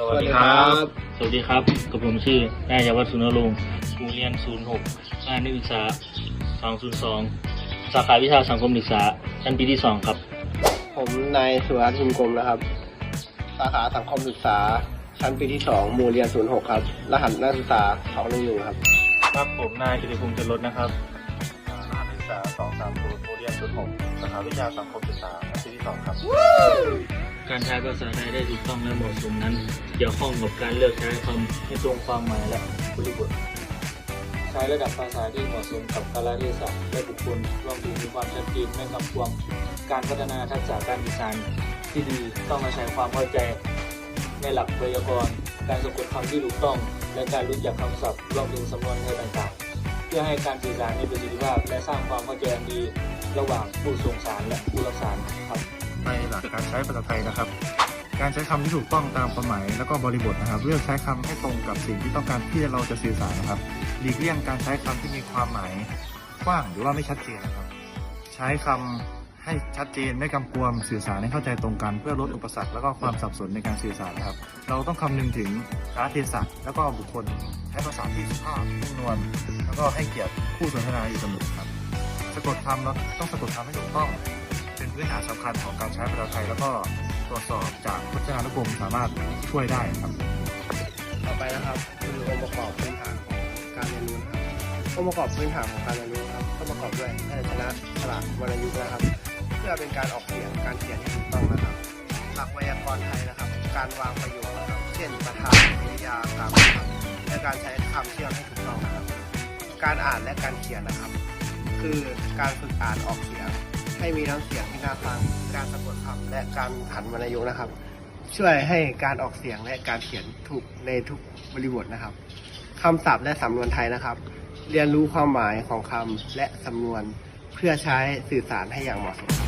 สวัสดีครับ สวัสดีครับ กับผมชื่อนายยวัฒน์สุนรงค์โรงเรียน 06งานนักศึกษา 202 สาขาวิชาสังคมศึกษา ชั้นปีที่ 2 ครับ ผมนายสุรัตน์ทิมกรมนะครับ สาขาสังคมศึกษา ชั้นปีที่สองหมู่เรียน 06 ครับ รหัสนักศึกษา211ครับ ครับผมนายกิติพงษ์จรดนะครับรหัสนักศึกษา 230โรงเรียน 06 สาขาวิชาสังคมศึกษาชั้นปีที่ 2 ครับ การใช้ภาษาไทยได้ถูกต้องและเหมาะสมนั้น เกี่ยวข้องกับการเลือกใช้คำให้ตรงความหมายและบริบทใช้ระดับภาษาที่เหมาะสมกับกาลเทศะและบุคคลรวมถึงมีความชัดเจนไม่กับควงการพัฒนาทักษะการสื่อสารที่ดีต้องอาศัยความเข้าใจในหลักไวยากรณ์การสะกดคำที่ถูกต้อง และการรู้จักคำศัพท์รวมถึงสำนวนไทยต่างๆ เพื่อให้การสื่อสารมีประสิทธิภาพ และสร้างความเข้าใจดี ระหว่างผู้ส่งสารและผู้รับสารครับ ในหลักการใช้ภาษาไทยนะครับ การใช้คำที่ถูกต้องตามความหมายและก็บริบทนะครับ เลือกใช้คำให้ตรงกับสิ่งที่ต้องการที่เราจะสื่อสารนะครับ หลีกเลี่ยงการใช้คำที่มีความหมายกว้างหรือว่าไม่ชัดเจนนะครับ ใช้คำให้ชัดเจนไม่กำกวมสื่อสารให้เข้าใจตรงกัน เพื่อลดอุปสรรคและก็ความสับสนในการสื่อสารนะครับ เราต้องคำนึงถึงกาลเทศะแล้วก็บุคคลใช้ภาษาที่สุภาพนุ่มนวลแล้วก็ให้เกียรติผู้สนทนาอยู่เสมอครับ สะกดคำเราต้องสะกดคำให้ถูกต้อง เป็นพื้นฐานสำคัญของการใช้ภาษาไทย แล้วก็ตรวจสอบจากพจนานุกรมสามารถช่วยได้ครับ ต่อไปนะครับคือองค์ประกอบพื้นฐานของการเรียนรู้นะครับองค์ประกอบพื้นฐานของการเรียนรู้ครับต้องประกอบด้วยพยัญชนะฉลากวรรณยุกต์นะครับ เพื่อเป็นการออกเสียงการเขียนที่ถูกต้องนะครับหลักไวยากรณ์ไทยนะครับ การวางประโยคนะครับ เช่นประธานกริยากรรมนะครับและการใช้คำเชื่อมให้ถูกต้องนะครับ การอ่านและการเขียนนะครับ คือการฝึกอ่านออกเสียง ให้มีน้ำเสียงที่น่าฟัง การสะกดคำและการผันวรรณยุกต์นะครับ ช่วยให้การออกเสียงและการเขียนถูกในทุกบริบทนะครับคำศัพท์และสำนวนไทยนะครับ เรียนรู้ความหมายของคำและสำนวนเพื่อใช้สื่อสารให้อย่างเหมาะสม